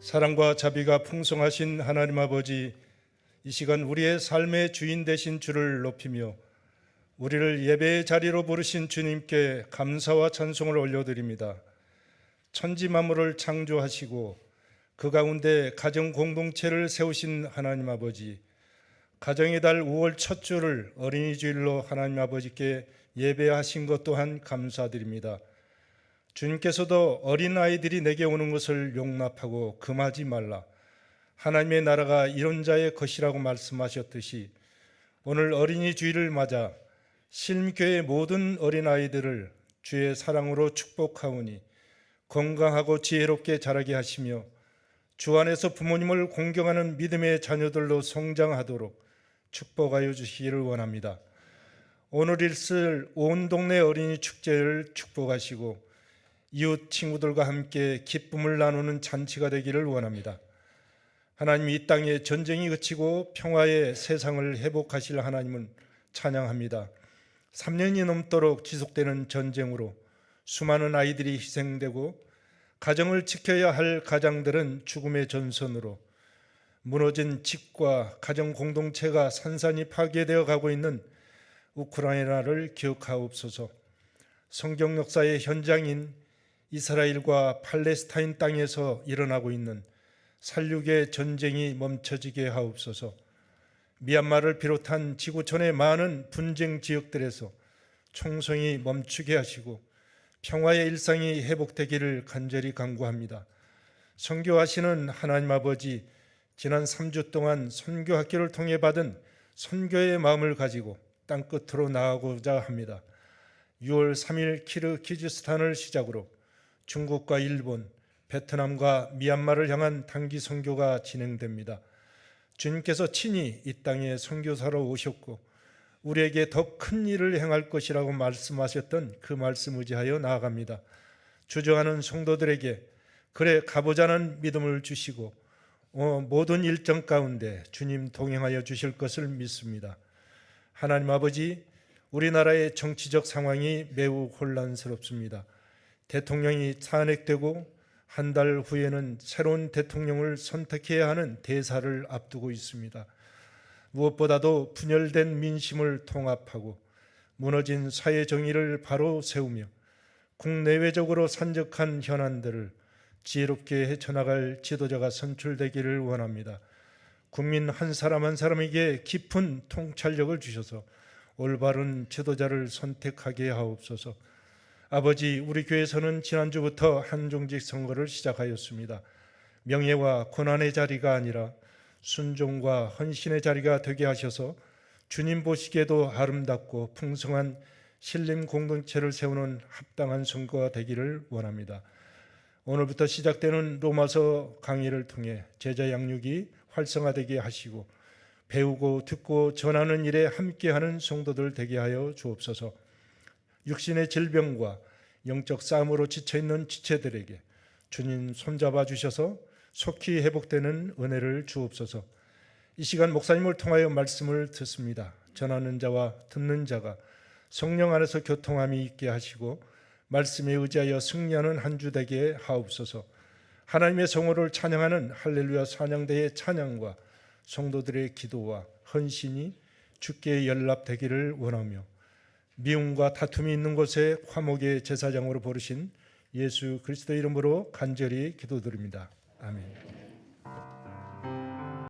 사랑과 자비가 풍성하신 하나님 아버지, 이 시간 우리의 삶의 주인 되신 주를 높이며 우리를 예배의 자리로 부르신 주님께 감사와 찬송을 올려드립니다. 천지 만물을 창조하시고 그 가운데 가정 공동체를 세우신 하나님 아버지, 가정의 달 5월 첫 주를 어린이 주일로 하나님 아버지께 예배하신 것 또한 감사드립니다. 주님께서도 어린 아이들이 내게 오는 것을 용납하고 금하지 말라. 하나님의 나라가 이런 자의 것이라고 말씀하셨듯이 오늘 어린이 주일을 맞아 실교의 모든 어린 아이들을 주의 사랑으로 축복하오니 건강하고 지혜롭게 자라게 하시며 주 안에서 부모님을 공경하는 믿음의 자녀들로 성장하도록 축복하여 주시기를 원합니다. 오늘 있을 온 동네 어린이 축제를 축복하시고 이웃 친구들과 함께 기쁨을 나누는 잔치가 되기를 원합니다. 하나님 이 땅에 전쟁이 그치고 평화의 세상을 회복하실 하나님을 찬양합니다. 3년이 넘도록 지속되는 전쟁으로 수많은 아이들이 희생되고 가정을 지켜야 할 가장들은 죽음의 전선으로 무너진 집과 가정 공동체가 산산이 파괴되어 가고 있는 우크라이나를 기억하옵소서. 성경 역사의 현장인 이스라엘과 팔레스타인 땅에서 일어나고 있는 살육의 전쟁이 멈춰지게 하옵소서. 미얀마를 비롯한 지구촌의 많은 분쟁 지역들에서 총성이 멈추게 하시고 평화의 일상이 회복되기를 간절히 간구합니다. 선교하시는 하나님 아버지 지난 3주 동안 선교 학교를 통해 받은 선교의 마음을 가지고 땅 끝으로 나아가고자 합니다. 6월 3일 키르기즈스탄을 시작으로 중국과 일본, 베트남과 미얀마를 향한 단기 선교가 진행됩니다. 주님께서 친히 이 땅에 선교사로 오셨고 우리에게 더 큰 일을 행할 것이라고 말씀하셨던 그 말씀 의지하여 나아갑니다. 주저하는 성도들에게 그래 가보자는 믿음을 주시고 어, 모든 일정 가운데 주님 동행하여 주실 것을 믿습니다. 하나님 아버지, 우리나라의 정치적 상황이 매우 혼란스럽습니다. 대통령이 탄핵되고 한 달 후에는 새로운 대통령을 선택해야 하는 대사를 앞두고 있습니다. 무엇보다도 분열된 민심을 통합하고 무너진 사회 정의를 바로 세우며 국내외적으로 산적한 현안들을 지혜롭게 헤쳐나갈 지도자가 선출되기를 원합니다. 국민 한 사람 한 사람에게 깊은 통찰력을 주셔서 올바른 지도자를 선택하게 하옵소서. 아버지, 우리 교회에서는 지난주부터 한종직 선거를 시작하였습니다. 명예와 고난의 자리가 아니라 순종과 헌신의 자리가 되게 하셔서 주님 보시기에도 아름답고 풍성한 신림 공동체를 세우는 합당한 선거가 되기를 원합니다. 오늘부터 시작되는 로마서 강의를 통해 제자 양육이 활성화되게 하시고 배우고 듣고 전하는 일에 함께하는 성도들 되게 하여 주옵소서. 육신의 질병과 영적 싸움으로 지쳐 있는 지체들에게 주님 손잡아 주셔서 속히 회복되는 은혜를 주옵소서. 이 시간 목사님을 통하여 말씀을 듣습니다. 전하는 자와 듣는 자가 성령 안에서 교통함이 있게 하시고 말씀에 의지하여 승리하는 한 주 되게 하옵소서. 하나님의 성호를 찬양하는 할렐루야 찬양대의 찬양과 성도들의 기도와 헌신이 주께 연락되기를 원하며 미움과 다툼이 있는 곳에 화목의 제사장으로 부르신 예수 그리스도 이름으로 간절히 기도드립니다. 아멘.